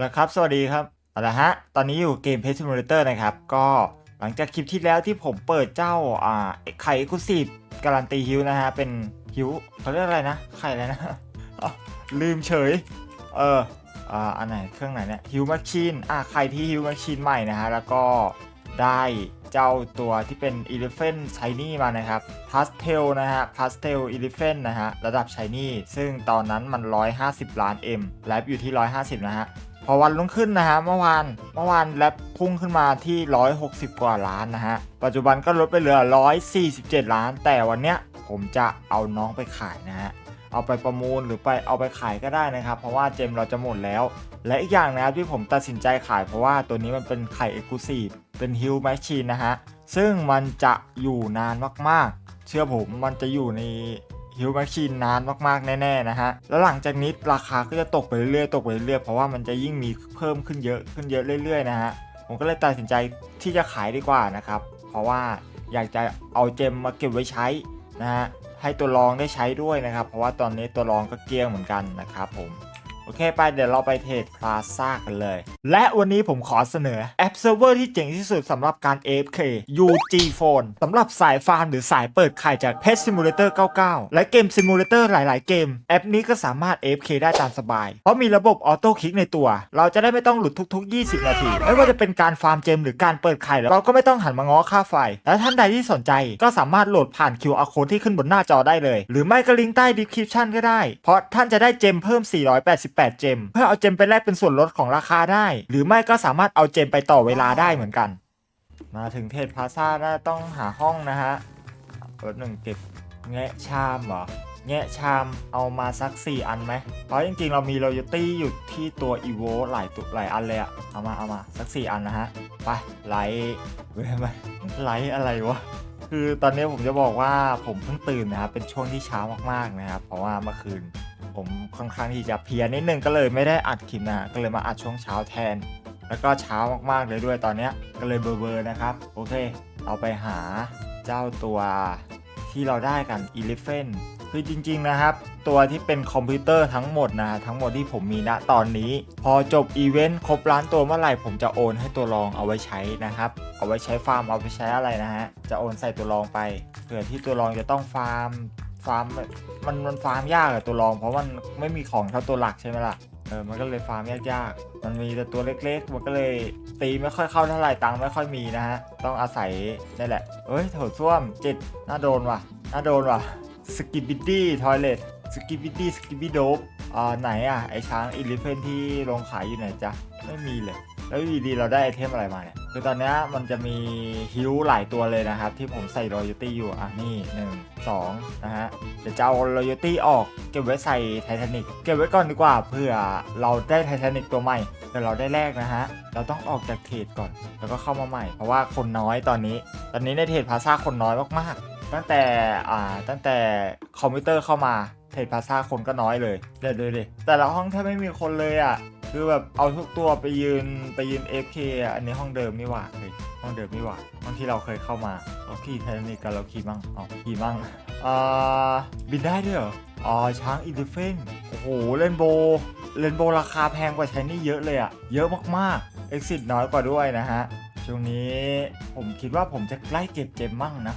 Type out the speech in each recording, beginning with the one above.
แล้วครับ สวัสดีครับเอาละฮะ ตอนนี้อยู่เกม Pet Simulator นะครับ ก็หลังจากคลิปที่แล้วที่ผมเปิดเจ้าอ่าไข่กุศิบการันตีฮิวนะฮะ เป็นฮิวเขาเรียกอะไรนะ ไข่อะไรนะ ลืมเฉย เอออ่าอันไหนเครื่องไหนเนี่ยฮิวแมชชีนอ่าไข่ที่ฮิวแมชชีนใหม่นะฮะ แล้วก็ได้เจ้าตัวที่เป็น Elephant Shiny มานะครับ Pastel นะฮะ Pastel Elephant นะฮะ ระดับ Shiny ซึ่งตอนนั้นมัน 150 ล้าน M แลบอยู่ที่ 150 นะฮะ อวันรุ่งขึ้นนะฮะเมื่อวานเมื่อวานแลบพุ่งขึ้นมาที่ 160 กว่าล้านนะฮะ ปัจจุบันก็ลดไปเหลือ 147 ล้าน แต่วันเนี้ยผมจะเอาน้องไปขายนะฮะเอาไปประมูลหรือไปเอาไปขายก็ได้นะครับ เพราะว่าเจมเราจะหมดแล้ว และอีกอย่างนะครับที่ผมตัดสินใจขายเพราะว่าตัวนี้มันเป็นไข่เอ็กซ์คลูซีฟเป็นฮิลแมชชีนนะฮะ ซึ่งมันจะอยู่นานมากๆ เชื่อผมมันจะอยู่ใน ฮิวแมชชีนนานมากๆ แน่ๆนะฮะ แล้วหลังจากนี้ราคาก็จะตกไปเรื่อยๆ ตกไปเรื่อยๆ เพราะว่ามันจะยิ่งมีเพิ่มขึ้นเยอะขึ้นเยอะเรื่อยๆ นะฮะ ผมก็เลยตัดสินใจที่จะขายดีกว่านะครับ เพราะว่าอยากจะเอาเจมมาเก็บไว้ใช้นะฮะ ให้ตัวรองได้ใช้ด้วยนะครับ เพราะว่าตอนนี้ตัวรองก็เกลี้ยงเหมือนกันนะครับผม โอเคไปเดี๋ยวเราไปเทรดพลาซ่ากันเลย และวันนี้ผมขอเสนอแอปเซิร์ฟเวอร์ที่เจ๋งที่สุดสำหรับการ AFK UG Phone สำหรับสายฟาร์มหรือสายเปิดไข่จาก Pet Simulator 99 และเกม Simulator หลาย ๆ เกม แอปนี้ก็สามารถ AFK ได้ตามสบาย เพราะมีระบบออโต้คลิกในตัว เราจะได้ไม่ต้องหลุดทุก ๆ 20 นาที ไม่ว่าจะเป็นการฟาร์มเจมหรือการเปิดไข่เราก็ไม่ต้องหันมาง้อค่าไฟ และท่านใดที่สนใจก็สามารถโหลดผ่าน QR code ที่ขึ้นบนหน้าจอได้เลย หรือไม่ก็ลิงก์ใต้ description ก็ได้ เพราะท่านจะได้เจมเพิ่ม 488เจม เพื่อเอาเจมไปแลกเป็นส่วนลดของราคาได้ หรือไม่ก็สามารถเอาเจมไปต่อเวลาได้เหมือนกัน มาถึงเทรดพาซ่าน่าต้องหาห้องนะฮะรถหนึ่งเก็บแงะชามเหรอแงะชามเอามาสัก 4 อันไหม เพราะจริงๆ เรามี loyalty อยู่ที่ตัว evo หลายตัวหลายอันเลยอะเอามาเอามาสัก 4 อันนะฮะ ไปไลท์เว้ยไม่ไลท์อะไรวะ คือตอนนี้ผมจะบอกว่าผมเพิ่งตื่นนะครับ เป็นช่วงที่เช้ามากๆนะครับ เพราะว่าเมื่อคืน ผมค่อนข้างที่จะเพียนิดนึงก็เลยไม่ได้อัดคลิปนะก็เลยมาอัดช่วงเช้าแทน แล้วก็เช้ามากๆเลยด้วยตอนเนี้ยก็เลยเบลอๆนะครับ โอเค เราไปหาเจ้าตัวที่เราได้กัน Elephant คือจริง ๆ นะครับ ตัวที่เป็นคอมพิวเตอร์ทั้งหมดนะฮะทั้งหมดที่ผมมีณตอนนี้ พอจบอีเวนต์ครบล้านตัวเมื่อไหร่ผมจะโอนให้ตัวรองเอาไว้ใช้นะครับ เอาไว้ใช้ฟาร์มเอาไปใช้อะไรนะฮะจะโอนใส่ตัวรองไปเผื่อที่ตัวรองจะต้องฟาร์ม ฟาร์มมันมันฟาร์มยากอะตัวรอง เพราะมันไม่มีของเท่าตัวหลักใช่ไหมล่ะเออมันก็เลยฟาร์มยากๆ มันมีแต่ตัวเล็กๆ มันก็เลยตีไม่ค่อยเข้าเท่าไหร่ตังค์ไม่ค่อยมีนะฮะ ต้องอาศัยนี่แหละ เอ้ยโถส้วมจิตน่าโดนว่ะ น่าโดนว่ะ สกิบิดี้ทอยเลทสกิบิดี้สกิบิโดบอ่าไหนอะ ไอช้างอิลิเฟนที่ลงขายอยู่ไหนจ๊ะ ไม่มีเลย แล้วอยู่ดีๆเราได้ไอเทมอะไรมาเนี่ยคือตอนนี้มันจะมีฮิวหลายตัวเลยนะครับ ที่ผมใส่รอยัลตี้อยู่อะนี่1 2นะฮะเดี๋ยวจะเอารอยัลตี้ออกเก็บไว้ใส่ไททานิกเก็บไว้ก่อนดีกว่าเผื่อเราได้ไททานิกตัวใหม่เดี๋ยวเราได้แรกนะฮะ เราต้องออกจากเทรดก่อน แล้วก็เข้ามาใหม่ เพราะว่าคนน้อยตอนนี้ ตอนนี้ในเทรดพาซ่าคนน้อยมากๆ ตั้งแต่อ่าตั้งแต่คอมพิวเตอร์เข้ามาเทรดพาซ่าคนก็น้อยเลยเดี๋ยวดูดิแต่ละห้องแทบไม่มีคนเลยอะ คือแบบเอาทุกตัวไปยืนไปยืน FK อันนี้ห้องเดิมนี่หว่าเฮ้ยห้องเดิมนี่หว่าห้องที่เราเคยเข้ามาเราขี่ไททานิกกันเราขี่มั่งอ๋อขี่มั่งอ่าบินได้ด้วยเหรออ๋อช้างอีลิเฟนโอ้โหเลนโบเลนโบราคาแพงกว่าใช้นี่เยอะเลยอะเยอะมากๆ Exit น้อยกว่าด้วยนะฮะช่วงนี้ผมคิดว่าผมจะไล่เก็บเจมมั่งนะ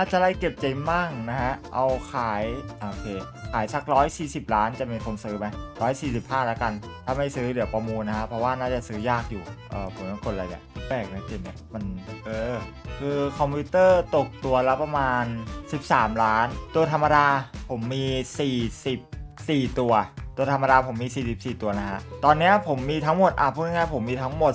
น่าจะไล่เก็บเจมมั่งนะฮะ เอาขายโอเค ขายสักร้อยสี่สิบล้านจะมีคนซื้อไหมร้อยสี่สิบห้าแล้วกัน ถ้าไม่ซื้อเดี๋ยวประมูลนะฮะ เพราะว่าน่าจะซื้อยากอยู่ เออผมต้องกดอะไรเนี่ยแปลกนะเกมเนี่ยมันเออ คือคอมพิวเตอร์ตกตัวละประมาณ 13 ล้าน ตัวธรรมดาผมมี44ตัว ตัวธรรมดาผมมี 44 ตัวนะฮะ ตอนนี้ผมมีทั้งหมด อะพูดง่ายๆผมมีทั้งหมด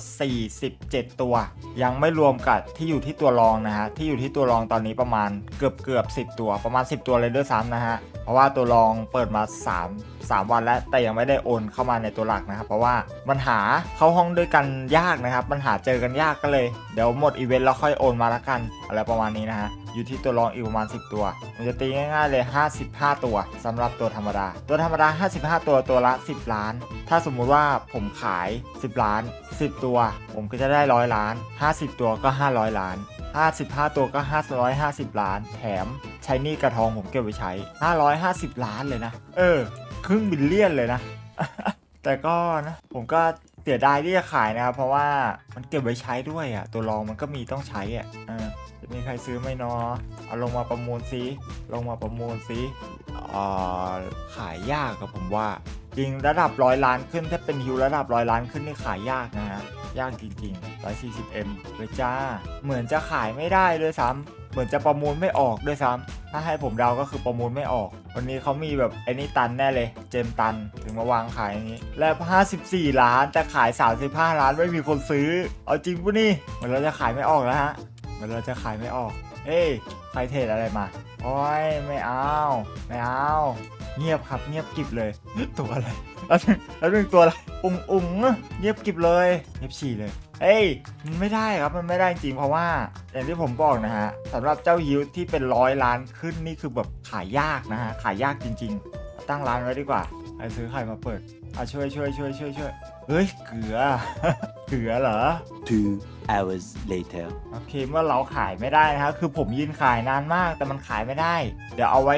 47 ตัว ยังไม่รวมกับที่อยู่ที่ตัวรองนะฮะ ที่อยู่ที่ตัวรองตอนนี้ประมาณเกือบเกือบ10 ตัว ประมาณ 10 ตัวเลยด้วยซ้ำนะฮะ เพราะว่าตัวรองเปิดมา 3 3 วันแล้วแต่ยังไม่ได้โอนเข้ามาในตัวหลักนะครับ เพราะว่ามันหาเข้าห้องด้วยกันยากนะครับมันหาเจอกันยากก็เลย เดี๋ยวหมดอีเวนต์แล้วค่อยโอนมาละกัน อะไรประมาณนี้นะฮะอยู่ที่ตัวรองอีกประมาณ 10 ตัว มันจะตีง่ายๆเลย 55 ตัวสำหรับตัวธรรมดา ตัวธรรมดา 55 ตัวตัวละ 10 ล้าน ถ้าสมมุติว่าผมขาย 10 ล้าน 10 ตัว ผมก็จะได้ร้อยล้าน 50 ตัวก็ 500 ล้าน 55 ตัวก็ 550 ล้าน แถมใช้นี่กระทองผมเก็บไว้ใช้ 550 ล้านเลยนะ เออ ครึ่งบิลเลียนเลยนะ แต่ก็นะ ผมก็เสียดายที่จะขายนะครับ เพราะว่ามันเก็บไว้ใช้ด้วยอะ ตัวรองมันก็มีต้องใช้อะจะมีใครซื้อไหมเนาะเอาลงมาประมูลซิลงมาประมูลซิอ่าขายยากกับผมว่า จริงระดับร้อยล้านขึ้นถ้าเป็นฮิวระดับร้อยล้านขึ้นนี่ขายยากนะฮะ ยากจริงๆ 140M เลยจ้า เหมือนจะขายไม่ได้ด้วยซ้ำเหมือนจะประมูลไม่ออกด้วยซ้ำถ้าให้ผมเดาก็คือประมูลไม่ออก วันนี้เขามีแบบไอ้นี่ตันแน่เลย เจมตันถึงมาวางขายอย่างนี้ แล้ว 54 ล้าน แต่ขาย 35 ล้านไม่มีคนซื้อ เอาจริงปะนี่เหมือนเราจะขายไม่ออกแล้วฮะ เหมือนเราจะขายไม่ออก เอ้ยใครเทรดอะไรมา โอ้ยไม่เอาไม่เอาเงียบครับเงียบกิบเลยตัวอะไรแล้วหนึ่งแล้วหนึ่งตัวอะไรอุ๋งอุ๋งเงียบกิบเลยเงียบฉี่เลยเอ้ยมันไม่ได้ครับมันไม่ได้จริงเพราะว่าอย่างที่ผมบอกนะฮะสำหรับเจ้าฮิวที่เป็นร้อยล้านขึ้นนี่คือแบบขายยากนะฮะขายยากจริง ๆ ตั้งร้านไว้ดีกว่าใครซื้อใครมาเปิดอะช่วยช่วยช่วยช่วยช่วยเฮ้ยเกลือ เกลือเหรอ Two hours later. โอเคเมื่อเราขายไม่ได้นะครับคือผมยืนขายนานมากแต่มันขายไม่ได้ เดี๋ยวเอาไว้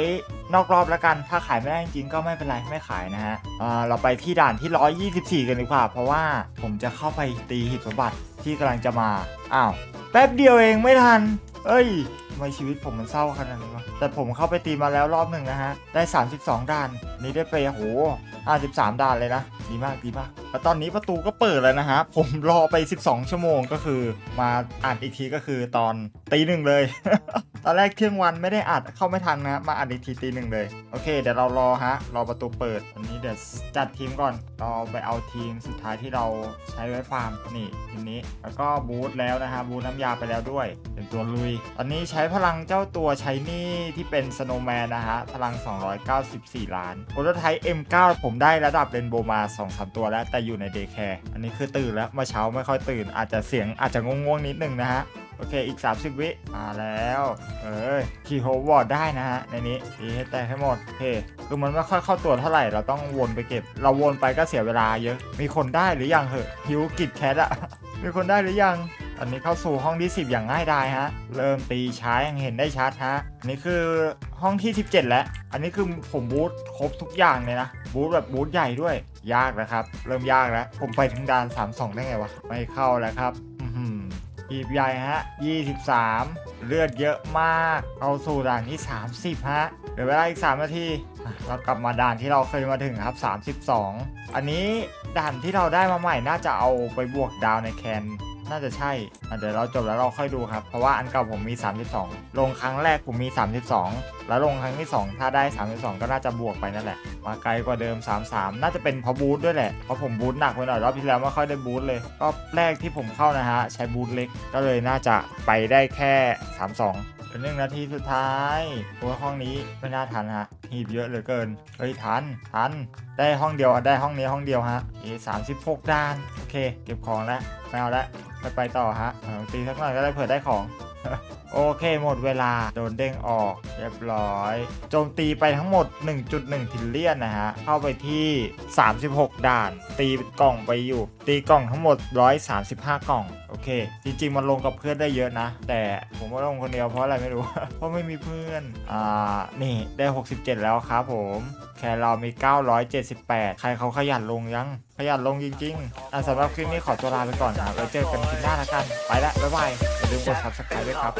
นอกรอบแล้วกัน ถ้าขายไม่ได้จริงๆก็ไม่เป็นไรไม่ขายนะฮะอ่าเราไปที่ด่านที่ 124 กันดีกว่า เพราะว่าผมจะเข้าไปตีหีบสมบัติที่กำลังจะมา อ้าว แป๊บเดียวเองไม่ทัน เอ้ยทำไมชีวิตผมมันเศร้าขนาดนี้วะ แต่ผมเข้าไปตีมาแล้วรอบหนึ่งนะฮะ ได้ 32 ด่าน นี่ได้ไปโห53 ด่านเลยนะ ดีมากดีมากแล้วตอนนี้ประตูก็เปิดแล้วนะฮะ ผมรอไป 12 ชั่วโมงก็คือ มาอ่านอีกทีก็คือตอนตีหนึ่งเลย ตอนแรกเที่ยงวันไม่ได้อัดเข้าไม่ทันนะ มาอัดอีกทีตีหนึ่งเลย โอเค เดี๋ยวเรารอฮะ รอประตูเปิดวันนี้เดี๋ยวจัดทีมก่อน เราไปเอาทีมสุดท้ายที่เราใช้ไว้ฟาร์มนี่ทีมนี้ แล้วก็บูทแล้วนะฮะ บูทน้ำยาไปแล้วด้วย เป็นตัวลุย ตอนนี้ใช้พลังเจ้าตัวใช้นี่ที่เป็นสโนแมนนะฮะ พลัง 294 ล้านโปรโตไทป์ M9 ผมได้ระดับเรนโบมา2-3ตัวแล้ว แต่อยู่ในเดย์แคร์ อันนี้คือตื่นแล้วเมื่อเช้าไม่ค่อยตื่น อาจจะเสียงอาจจะง่วงๆนิดนึงนะฮะ โอเคอีก 30 วิมาแล้ว เอ้ยขี่โฮวอร์ดได้นะฮะในนี้ดีให้แตกให้หมดโอเคคือมันไม่ค่อยเข้าตัวเท่าไหร่เราต้องวนไปเก็บ เราวนไปก็เสียเวลาเยอะ มีคนได้หรือยังเหอะฮิวกิดแคทอะมีคนได้หรือยังอันนี้เข้าสู่ห้องที่ 10 อย่างง่ายดายฮะ เริ่มตีช้ายังเห็นได้ชัดฮะ อันนี้คือห้องที่ 17 แล้ว อันนี้คือผมบูทครบทุกอย่างเลยนะ บูทแบบบูทใหญ่ด้วย ยากนะครับ เริ่มยากแล้ว ผมไปถึงด่าน 32 ได้ไงวะ ไม่เข้าแล้วครับ อื อหือหีบใหญ่ฮะ 23 เลือดเยอะมาก เอาสู่ด่านที่ 30 ฮะ เหลือเวลาอีก 3 นาที เรากลับมาด่านที่เราเคยมาถึงครับ 32 อันนี้ด่านที่เราได้มาใหม่น่าจะเอาไปบวกดาวในแคน น่าจะใช่เดี๋ยวเราจบแล้วเราค่อยดูครับ เพราะว่าอันเก่าผมมี 32 ลงครั้งแรกผมมี 32 แล้วลงครั้งที่ 2 ถ้าได้ 32 ก็น่าจะบวกไปนั่นแหละ มาไกลกว่าเดิม 33 น่าจะเป็นเพราะบูทด้วยแหละ เพราะผมบูทหนักไปหน่อยรอบที่แล้วไม่ค่อยได้บูทเลย รอบแรกที่ผมเข้านะฮะใช้บูทเล็ก ก็เลยน่าจะไปได้แค่ 32เป็นหนึ่งนาทีสุดท้ายโอ้ห้องนี้ไม่น่าทันฮะ หีบเยอะเหลือเกิน เฮ้ยทัน ทัน ได้ห้องเดียวได้ห้องนี้ห้องเดียวฮะเอสามสิบหกด้าน โอเค เก็บของแล้วไม่เอาแล้ว ไปไปต่อฮะตีสักหน่อยก็ได้เผื่อได้ของ โอเคหมดเวลาโดนเด้งออกเรียบร้อย โจมตีไปทั้งหมด 1.1ทิลเลียนนะฮะ เข้าไปที่ 36 ด่าน ตีกล่องไปอยู่ ตีกล่องทั้งหมด 135 กล่อง โอเค จริง ๆ มันลงกับเพื่อนได้เยอะนะ แต่ผมก็ลงคนเดียวเพราะอะไรไม่รู้ เพราะไม่มีเพื่อน อ่า นี่ได้ 67 แล้วครับผม แค่เรามี 978 ใครเขาขยันลงยัง ขยันลงจริงๆอะสำหรับคลิปนี้ขอตัวลาไปก่อนครับไว้เจอกันคลิปหน้าละกัน ไปละบ๊ายบายอย่าลืมกด subscribe ด้วยครับ